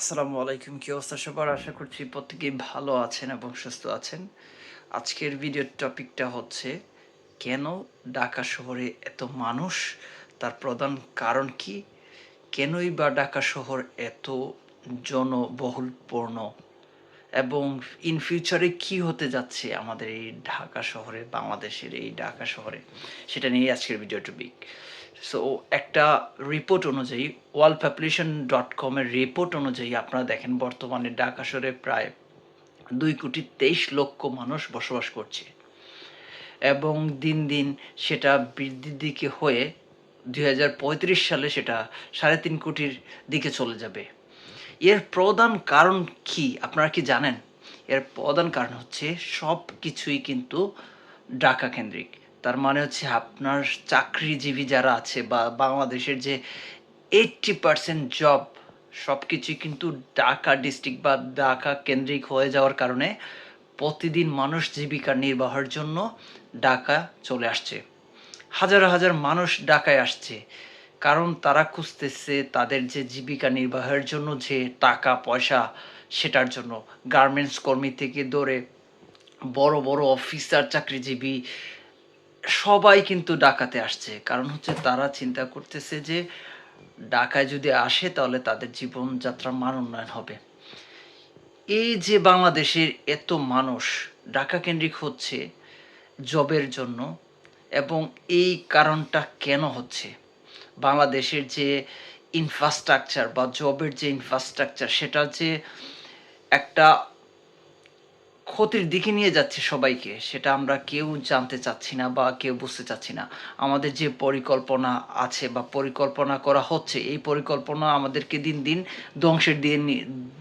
আসসালামু আলাইকুম, কি অবস্থা সবার? আশা করছি প্রত্যেকেই ভালো আছেন এবং সুস্থ আছেন। আজকের ভিডিওর টপিকটা হচ্ছে, কেন ঢাকা শহরে এত মানুষ? তার প্রধান কারণ কি? কেনই বা ঢাকা শহর এত জনবহুলপূর্ণ? এবং ইন ফিউচারে কি হতে যাচ্ছে আমাদের এই ঢাকা শহরে, বাংলাদেশের এই ঢাকা শহরে? সেটা নিয়ে আজকের ভিডিও টপিক সো একটা রিপোর্ট অনুযায়ী ওয়ার্ল্ড পপুলেশন ডট কমের রিপোর্ট অনুযায়ী আপনারা দেখেন, বর্তমানে ঢাকা শহরে প্রায় দুই কোটি তেইশ লক্ষ মানুষ বসবাস করছে। এবং দিন দিন সেটা বৃদ্ধির দিকে হয়ে দুই হাজার পঁয়ত্রিশ সালে সেটা সাড়ে তিন কোটির দিকে চলে যাবে। এর প্রধান কারণ কি আপনারা কি জানেন? এর প্রধান কারণ হচ্ছে সব কিছুই কিন্তু ঢাকা কেন্দ্রিক। তার মানে হচ্ছে আপনার চাকরিজীবী যারা আছে বা বাংলাদেশের যে এইটটি পার্সেন্ট জব সব কিছুই কিন্তু ঢাকা ডিস্ট্রিক্ট বা ঢাকা কেন্দ্রিক হয়ে যাওয়ার কারণে প্রতিদিন মানুষ জীবিকা নির্বাহের জন্য ঢাকা চলে আসছে। হাজার হাজার মানুষ ঢাকায় আসছে। কারণ তারা খুঁজতেছে তাদের যে জীবিকা নির্বাহের জন্য যে টাকা, পয়সা, সেটার জন্য। গার্মেন্টস কর্মী থেকে ধরে বড় বড় অফিসার চাকরিজীবী সবাই কিন্তু ডাকাতে আসছে। কারণ হচ্ছে তারা চিন্তা করতেছে যে, ঢাকায় যদি আসে তাহলে তাদের জীবনযাত্রার মান উন্নয়ন হবে। এই যে বাংলাদেশের এত মানুষ ঢাকা কেন্দ্রিক হচ্ছে জবের জন্য এবং এই কারণটা কেন হচ্ছে? বাংলাদেশের যে ইনফ্রাস্ট্রাকচার বা জবের যে ইনফ্রাস্ট্রাকচার সেটা যে একটা ক্ষতির দিকে নিয়ে যাচ্ছে সবাইকে, সেটা আমরা কেউ জানতে চাচ্ছি না বা কেউ বুঝতে চাচ্ছি না। আমাদের যে পরিকল্পনা আছে বা পরিকল্পনা করা হচ্ছে, এই পরিকল্পনা আমাদেরকে দিন দিন ধ্বংসের দিয়ে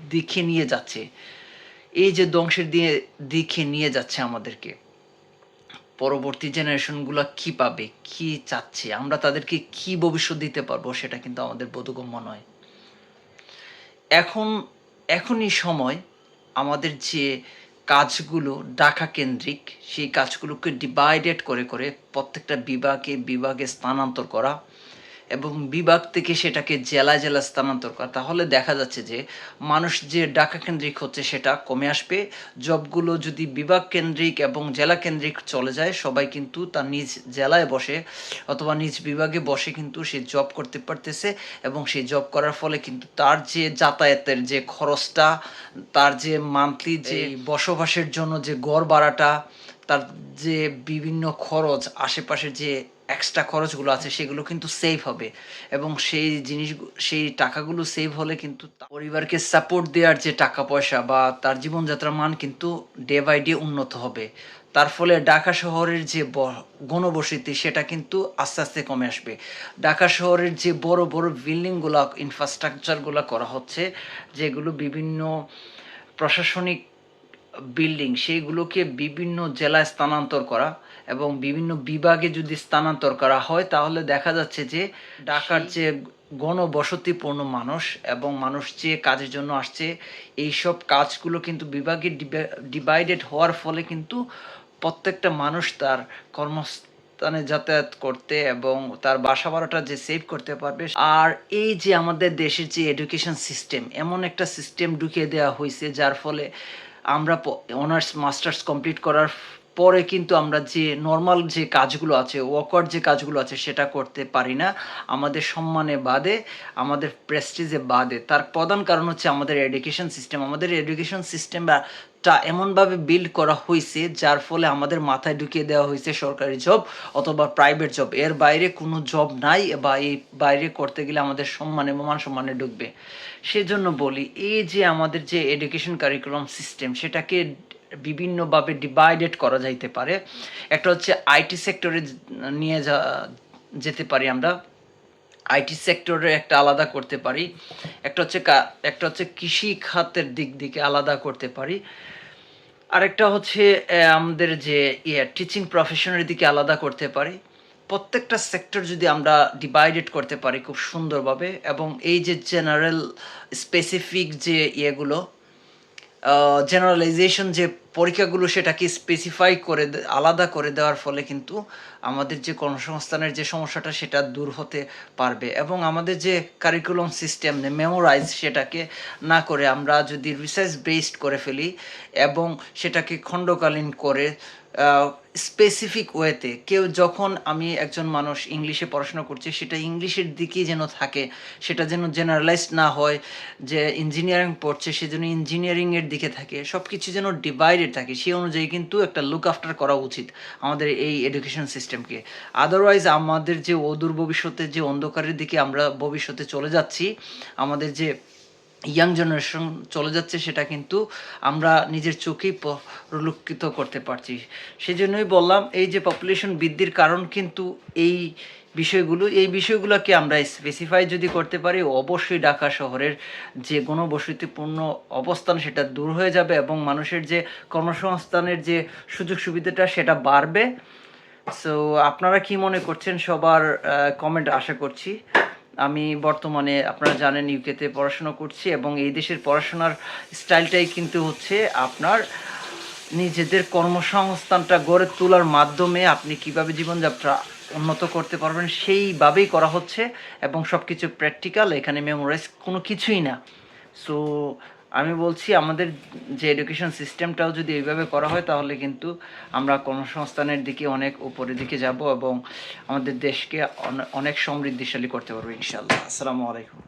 দিকে নিয়ে যাচ্ছে। এই যে ধ্বংসের দিয়ে, দিকে নিয়ে যাচ্ছে আমাদেরকে। পরবর্তী জেনারেশনগুলো কি পাবে, কি চাচ্ছে, আমরা তাদেরকে কি ভবিষ্যৎ দিতে পারব, সেটা কিন্তু আমাদের বোধগম্য নয়। এখন, এখনই সময় আমাদের যে কাজগুলো ডাকা কেন্দ্রিক সেই কাজগুলোকে ডিভাইডেড করে করে প্রত্যেকটা বিভাগে বিভাগে স্থানান্তর করা। এবং বিভাগ থেকে সেটাকে জেলায় জেলা স্থানান্তর করা। তাহলে দেখা যাচ্ছে যে মানুষ যে ঢাকা কেন্দ্রিক হচ্ছে সেটা কমে আসবে। জবগুলো যদি বিভাগ কেন্দ্রিক এবং জেলা কেন্দ্রিক চলে যায় সবাই কিন্তু তার নিজ জেলায় বসে অথবা নিজ বিভাগে বসে কিন্তু সে জব করতে পারতেছে এবং সেই জব করার ফলে কিন্তু তার যে যাতায়াতের যে খরচটা তার যে মান্থলি যে বসবাসের জন্য যে গড় ভাড়াটা তার যে বিভিন্ন খরচ আশেপাশের যে এক্সট্রা খরচগুলো আছে, সেগুলো কিন্তু সেভ হবে। এবং সেই জিনিস, সেই টাকাগুলো সেভ হলে কিন্তু পরিবারকে সাপোর্ট দেওয়ার যে টাকা পয়সা বা তার জীবনযাত্রার মান কিন্তু ডে বাই ডে উন্নত হবে। তার ফলে ঢাকা শহরের যে ঘনবসতি সেটা কিন্তু আস্তে আস্তে কমে আসবে। ঢাকা শহরের যে বড় বড় বিল্ডিংগুলো ইনফ্রাস্ট্রাকচারগুলো করা হচ্ছে, যেগুলো বিভিন্ন প্রশাসনিক বিল্ডিং সেইগুলোকে বিভিন্ন জেলায় স্থানান্তর করা এবং বিভিন্ন বিভাগে যদি স্থানান্তর করা হয় তাহলে দেখা যাচ্ছে যে ঢাকার যে গণবসতিপূর্ণ মানুষ এবং মানুষ যে কাজের জন্য আসছে এইসব কাজগুলো কিন্তু বিভাগে ডিভাইডেড হওয়ার ফলে কিন্তু প্রত্যেকটা মানুষ তার কর্মস্থানে যাতায়াত করতে এবং তার বাসা ভাড়াটা যে সেভ করতে পারবে। আর এই যে আমাদের দেশের যে এডুকেশন সিস্টেম এমন একটা সিস্টেম ঢুকিয়ে দেওয়া হয়েছে যার ফলে আমরা অনার্স মাস্টার্স কমপ্লিট করার পরে কিন্তু আমরা যে নর্মাল যে কাজগুলো আছে ওয়ার্কার যে কাজগুলো আছে, সেটা করতে পারি না। আমাদের সম্মানে বাদে, আমাদের প্রেস্টিজে বাদে। তার প্রধান কারণ হচ্ছে আমাদের এডুকেশন সিস্টেম আমাদের এডুকেশন সিস্টেমটা এমনভাবে বিল্ড করা হয়েছে যার ফলে আমাদের মাথায় ঢুকিয়ে দেওয়া হয়েছে সরকারি জব অথবা প্রাইভেট জব এর বাইরে কোনো জব নাই বা এই বাইরে করতে গেলে আমাদের সম্মানে মান সম্মানে ঢুকবে। সেজন্য বলি, এই যে আমাদের যে এডুকেশন কারিকুলাম সিস্টেম সেটাকে বিভিন্নভাবে ডিভাইডেড করা যাইতে পারে। একটা হচ্ছে আইটি সেক্টরে নিয়ে যা, যেতে পারি আমরা। আইটি সেক্টরে একটা আলাদা করতে পারি। একটা হচ্ছে একটা হচ্ছে কৃষি খাতের দিক দিকে আলাদা করতে পারি। আরেকটা হচ্ছে আমাদের যে ইয়ে টিচিং প্রফেশনের দিকে আলাদা করতে পারি। প্রত্যেকটা সেক্টর যদি আমরা ডিভাইডেড করতে পারি খুব সুন্দরভাবে এবং এই যে জেনারেল স্পেসিফিক যে ইয়েগুলো জেনারেলাইজেশন যে পরীক্ষাগুলো সেটাকে স্পেসিফাই করে আলাদা করে দেওয়ার ফলে কিন্তু আমাদের যে কর্মসংস্থানের যে সমস্যাটা সেটা দূর হতে পারবে এবং আমাদের যে কারিকুলাম সিস্টেম মেমোরাইজ সেটাকে না করে আমরা যদি রিসার্চ বেসড করে ফেলি এবং সেটাকে খণ্ডকালীন করে স্পেসিফিক ওয়েতে কেউ যখন আমি একজন মানুষ ইংলিশে পড়াশোনা করছি সেটা ইংলিশের দিকেই যেন থাকে, সেটা যেন জেনারেলাইজ না হয়, যে ইঞ্জিনিয়ারিং পড়ছে সে যেন ইঞ্জিনিয়ারিংয়ের দিকে থাকে সব কিছু যেন ডিভাইডেড থাকে সেই অনুযায়ী কিন্তু একটা লুক আফটার করা উচিত আমাদের এই এডুকেশন সিস্টেমকে আদারওয়াইজ আমাদের যে অদূর ভবিষ্যতে যে অন্ধকারের দিকে আমরা ভবিষ্যতে চলে যাচ্ছি, আমাদের যে ইয়াং জেনারেশন চলে যাচ্ছে, সেটা কিন্তু আমরা নিজের চোখেই পরিলক্ষিত করতে পারছি। সেই জন্যই বললাম, এই যে পপুলেশন বৃদ্ধির কারণ কিন্তু এই বিষয়গুলো, এই বিষয়গুলোকে আমরা স্পেসিফাই যদি করতে পারি, অবশ্যই ঢাকা শহরের যে গণবসতিপূর্ণ অবস্থান সেটা দূর হয়ে যাবে এবং মানুষের যে কর্মসংস্থানের যে সুযোগ সুবিধাটা সেটা বাড়বে। সো আপনারা কি মনে করছেন? সবার কমেন্ট আশা করছি। আমি বর্তমানে, আপনারা জানেন ইউকেতে পড়াশোনা করছি এবং এই দেশের পড়াশোনার স্টাইলটাই কিন্তু হচ্ছে আপনার নিজেদের কর্মসংস্থানটা গড়ে তোলার মাধ্যমে আপনি কীভাবে জীবনযাত্রা উন্নত করতে পারবেন, সেইভাবেই করা হচ্ছে এবং সব কিছু প্র্যাকটিক্যাল এখানে মেমোরাইজ কোনো কিছুই না। সো আমি বলছি আমাদের যে এডুকেশন সিস্টেমটাও যদি এইভাবে করা হয়, তাহলে কিন্তু আমরা কর্মসংস্থানের দিকে অনেক উপরের দিকে যাব এবং আমাদের দেশকে অনেক সমৃদ্ধিশালী করতে পারব ইনশাল্লাহ আসসালামু আলাইকুম।